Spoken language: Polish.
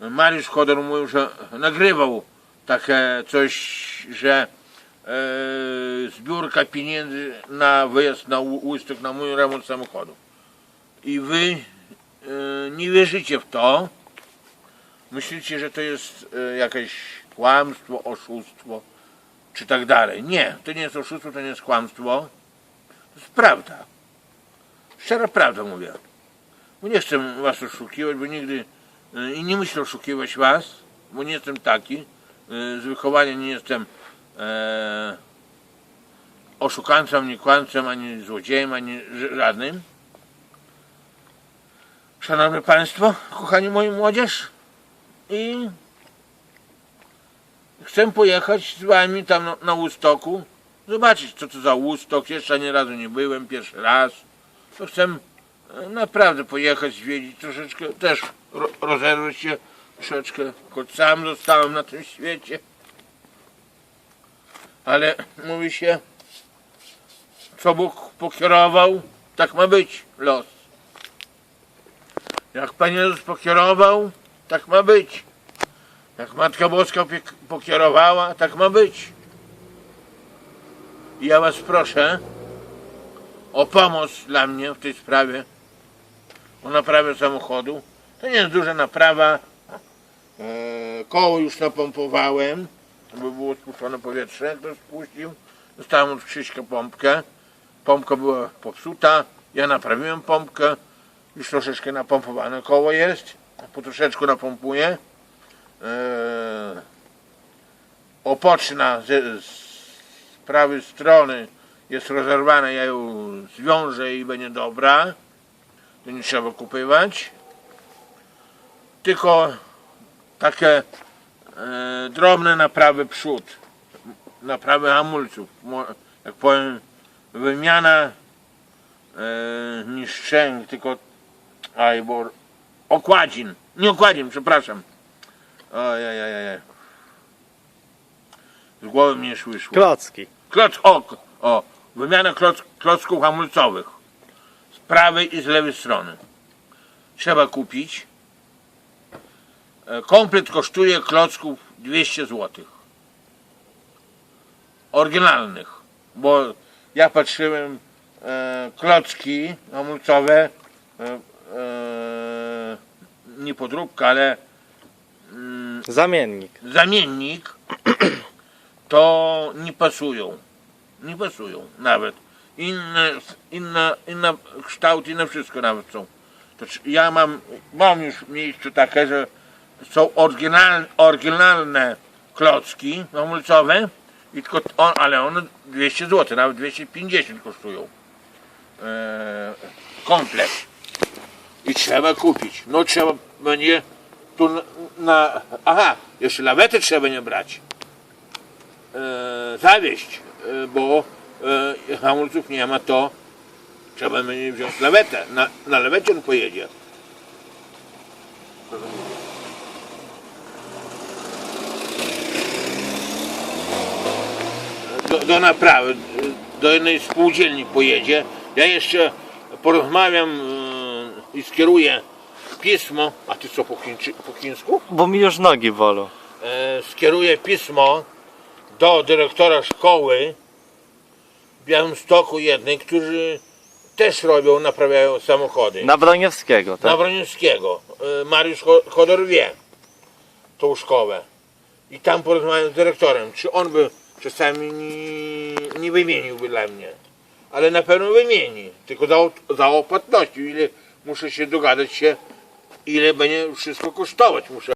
Mariusz Chodor mówił, że nagrywał takie coś, że e, zbiórka pieniędzy na wyjazd na Łystok, na mój remont samochodu. I wy e, nie wierzycie w to. Myślicie, że to jest e, jakieś kłamstwo, oszustwo, czy tak dalej. Nie, to nie jest oszustwo, to nie jest kłamstwo. To jest prawda. Szczera prawda mówię. Bo nie chcę was oszukiwać, bo nigdy i nie myślę oszukiwać was, bo nie jestem taki. Y, Z wychowania nie jestem e, oszukańcą, ani kłamcą, ani złodziejem, ani żadnym. Szanowni Państwo, kochani moi młodzież i chcę pojechać z Wami tam na, na Łustoku, zobaczyć co to za Łustok, jeszcze ani razu nie byłem, pierwszy raz. To chcę naprawdę pojechać, zwiedzić troszeczkę, też ro, rozerwać się troszeczkę, choć sam zostałem na tym świecie. Ale mówi się, co Bóg pokierował, tak ma być los. Jak Pan Jezus pokierował, tak ma być. Jak Matka Boska pokierowała, tak ma być. I ja Was proszę o pomoc dla mnie w tej sprawie, o naprawę samochodu. To nie jest duża naprawa. E, koło już napompowałem, żeby było spuszczone powietrze. Ktoś spuścił. Dostałem od Krzyśka pompkę. Pompka była popsuta. Ja naprawiłem pompkę. Już troszeczkę napompowane koło jest. Po troszeczku napompuję. E, opoczna z prawej strony jest rozerwana, ja ją zwiążę i będzie dobra. To nie trzeba kupywać. Tylko takie e, drobne naprawy przód. Naprawy hamulców. Jak powiem, wymiana e, nie szczęk, tylko aj, bo okładzin. Nie okładzin, przepraszam. Ojej, Z głowy mnie już wyszło. Klocki. Kloc, o, o, wymiana kloc, klocków hamulcowych prawej i z lewej strony. Trzeba kupić. E, Komplet kosztuje klocków 200 zł. Oryginalnych, bo ja patrzyłem e, klocki hamulcowe, e, e, nie podróbka, ale Zamiennik. zamiennik, to nie pasują. Nie pasują nawet. Inne, inne, inne kształty, inne wszystko nawet są. To ja mam, mam już w miejscu takie, że są oryginalne, oryginalne klocki hamulcowe, i tylko on, ale one 200 zł, nawet 250 kosztują. Eee, komplet. I trzeba kupić. No trzeba będzie tu na, na aha, jeszcze lawety trzeba nie brać. E, zawieść, e, bo e, hamulców nie ma, to trzeba będzie wziąć lawetę. Na, na lawecie on pojedzie. Do, do naprawy, do jednej spółdzielni pojedzie. Ja jeszcze porozmawiam e, i skieruję pismo, a ty co po, chińczy, po chińsku? Bo mi już nogi bolą. e, skieruję pismo do dyrektora szkoły Białymstoku jednej, którzy też robią, naprawiają samochody. Na Broniewskiego, Na tak? Broniewskiego. E, Mariusz Cho- Chodor wie tą szkołę. I tam porozmawiam z dyrektorem, czy on by czasami nie, nie wymieniłby dla mnie. Ale na pewno wymieni. Tylko za, op- za opłatnością. Ile muszę się dogadać się, ile będzie wszystko kosztować. Muszę